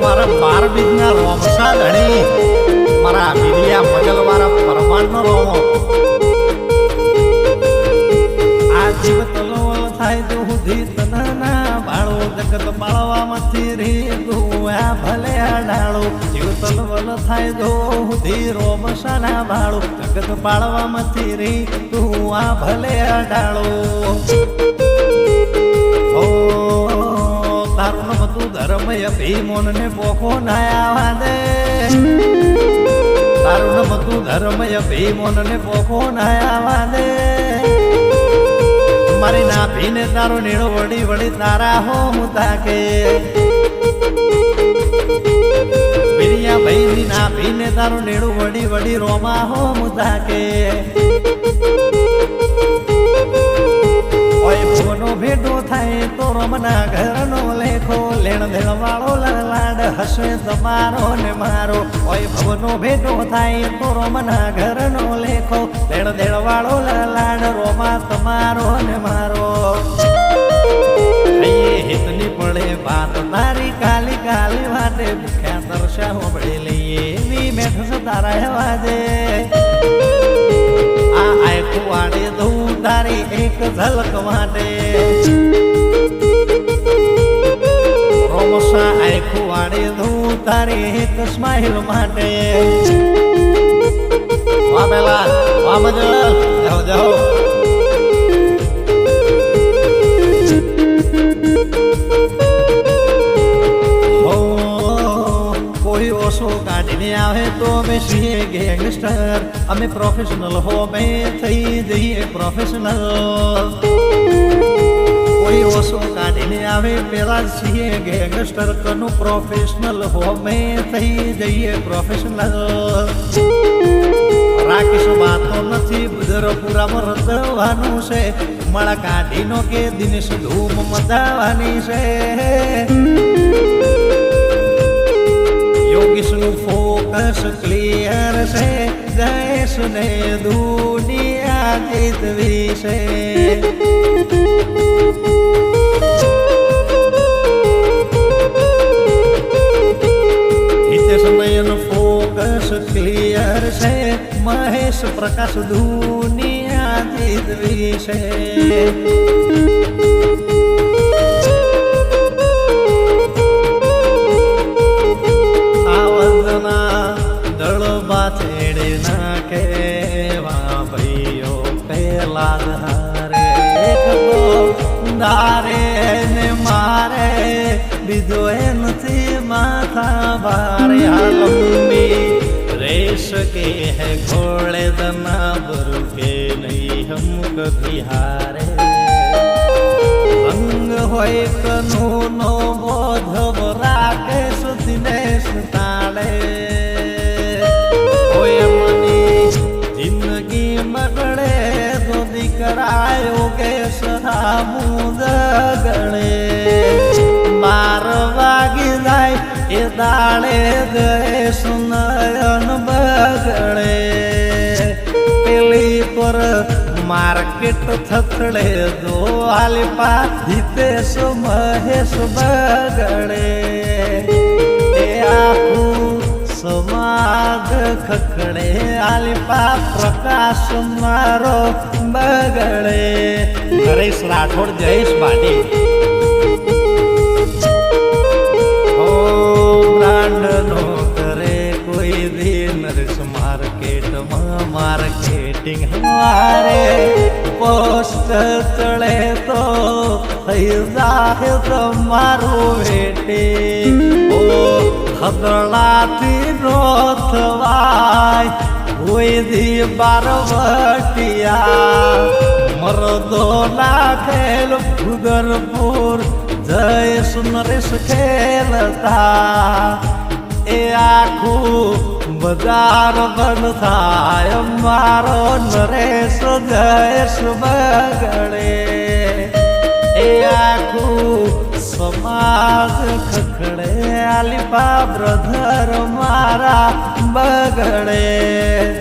મારા બાર બીજના રોમસા ધણી મારા મારા પરમાણનો રોમો. આ જીવ તલવલ થાય દુધી તનાના ભાળો જગત બાળવામાંથી રે ડાળો જીવ તલવલ થાય દો ધીરો મસાના બાળો જગત બાળવામાંથી રે, તું આ ભલે અડાળો. ઓ તારું નામ તું ધર્મય ભીમોન ને પોખો દે તારું નામ તું ધર્મય ભીમોન ને પોખો નાયા દે મારી ના ભીને તારો નીળો વળી વળી તારા હો હું તાકે. બિરિયા ભાઈ ના ભીને તારું નેડું વડી વડી રોમા હો મુદા કે. ઓય ભેટો થાય તો રમના ઘરનો લેખો લેણ દેણ વાળો લાડ હશે તમારો ને મારો. ઓય ભવનો ભેટો થાય તો રમના ઘરનો લેખો લેણ દેણ વાળો લાડ રોમા તમારો ને મારો. મેઠ તારા વાજે આ આખું વાડે દઉં તારી એક ઝલક માટે. રોમસા આખું વાડે દઉં તારી એક સ્માઇલ માટે. વામેલા વામજલ જાઓ જાઓ. આવે તો અમે છીએ ગેંગસ્ટર અમે પ્રોફેશનલ હો અમે થઈ જઈએ પ્રોફેશનલ કોઈ ઓછો કાઢીને આવે પેલા છીએ ગેંગસ્ટર કનું પ્રોફેશનલ હો અમે થઈ જઈએ પ્રોફેશનલ રાકેશ વાતો નથી બુધરપુરામાં રચવાનું છે મળા કાઢીનો કે દિનેશ ધૂમ મચાવવાની છે ફોકસ ક્લિયર છે. જયેશ ને દુનિયા જીતવી છે હિતેશ નયન ફોકસ ક્લિયર છે. મહેશ પ્રકાશ દુનિયા જીતવી છે આ લંબી રેસ કે હે ઘોડે દના બરુ કે નહીં હમ કભી હારે અંગ હોય કનૂનો બોધ રાકેશ દિનેશ તાળે હોય મની જિંદગી મગળે તો દીકરાયો કે સહામુદ એ ગળે સુનયન નયન બગડે. પેલી પર માર્કેટ થથડે દો આલિપા હિતેશ મહેશ બગડે. એ આખું સમાજ ખખડે આલિપા પ્રકાશ મારો બગડે. નરેશ રાઠોડ, જયેશ ભાટી દી નરેશ માર્કેટમાં માર્કેટિંગ હમારે પોસ્ટ ચડે તો જાહે તમારું વેટી ઓ ખદડાથી નો થવાય કોઈ દી બારવટિયા મરદો નાખેલ ભૂગરપુર જય સુનરેશ ખેલતા. બજાર બંધ થાય, મારો નરેશ જયેશ બગડે. એ આખું સમાજ ખખડે આલિપા બ્રધર મારા બગડે.